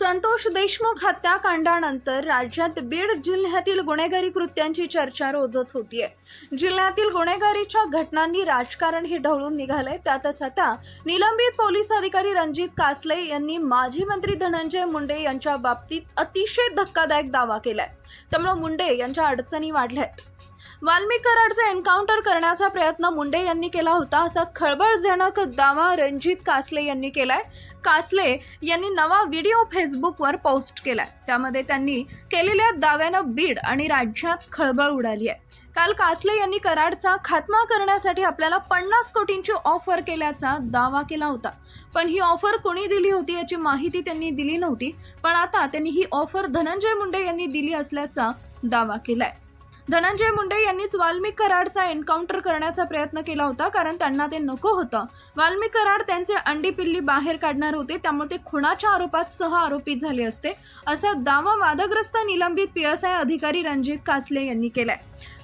संतोष देशमुख हत्याकांडानंतर राज्यात बीड जिल्ह्यातील गुन्हेगारी कृत्यांची चर्चा रोजच होतीये. जिल्ह्यातील गुन्हेगारीच्या घटनांनी राजकारण ही ढवळून निघालंय. त्यातच आता निलंबित पोलीस अधिकारी रणजित कासले यांनी माजी मंत्री धनंजय मुंडे यांच्या बाबतीत अतिशय धक्कादायक दावा केलाय. त्यामुळे मुंडे यांच्या अडचणी वाढल्यात. वाल्मिक कराडचा एन्काउंटर करण्याचा प्रयत्न मुंडे यांनी केला होता. असा खळबळजनक दावा रणजित कासले यांनी केलाय. कासले यांनी नवा व्हिडिओ फेसबुकवर पोस्ट केलाय. त्यामध्ये त्यांनी केलेल्या दाव्यानं बीड आणि राज्यात खळबळ उडाली आहे. काल कासले यांनी कराडचा खात्मा करण्यासाठी आपल्याला पन्नास कोटींची ऑफर केल्याचा दावा केला होता. पण ही ऑफर कोणी दिली होती याची माहिती त्यांनी दिली नव्हती. पण आता त्यांनी ही ऑफर धनंजय मुंडे यांनी दिली असल्याचा दावा केलाय. धनंजय मुंडे यांनीच वाल्मिक कराडचा एन्काउंटर करण्याचा प्रयत्न केला होता कारण त्यांना ते नको होतं. वाल्मिक कराड त्यांचे अंडी पिल्ली बाहेर काढणार होते त्यामुळे ते खुणाच्या आरोपात सह आरोपी झाले असते असा दावा वादग्रस्त निलंबित पी एस आय अधिकारी रणजित कासले यांनी केलाय.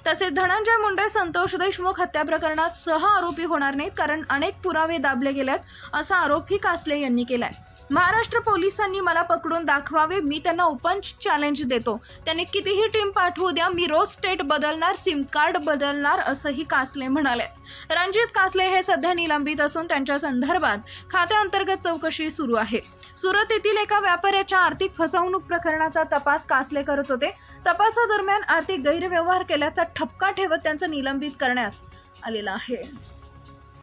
तसेच धनंजय मुंडे संतोष देशमुख हत्या प्रकरणात सह आरोपी होणार नाहीत कारण अनेक पुरावे दाबले गेलेत असा आरोपही कासले यांनी केलाय. महाराष्ट्र पोलिसांनी मला पकडून दाखवावे मी त्यांना ओपन चॅलेंज देतो. त्यांनी कितीही टीम पाठवू द्या मी रोज स्टेट बदलणार सिम कार्ड बदलणार असंही कासले म्हणाले. रणजित कासले हे सध्या निलंबित असून त्यांच्या संदर्भात खात्याअंतर्गत चौकशी सुरू आहे. सुरत येथील एका व्यापाऱ्याच्या आर्थिक फसवणूक प्रकरणाचा तपास कासले करत होते. तपासादरम्यान आर्थिक गैरव्यवहार केल्याचा ठपका ठेवत त्यांचं निलंबित करण्यात आलेला आहे.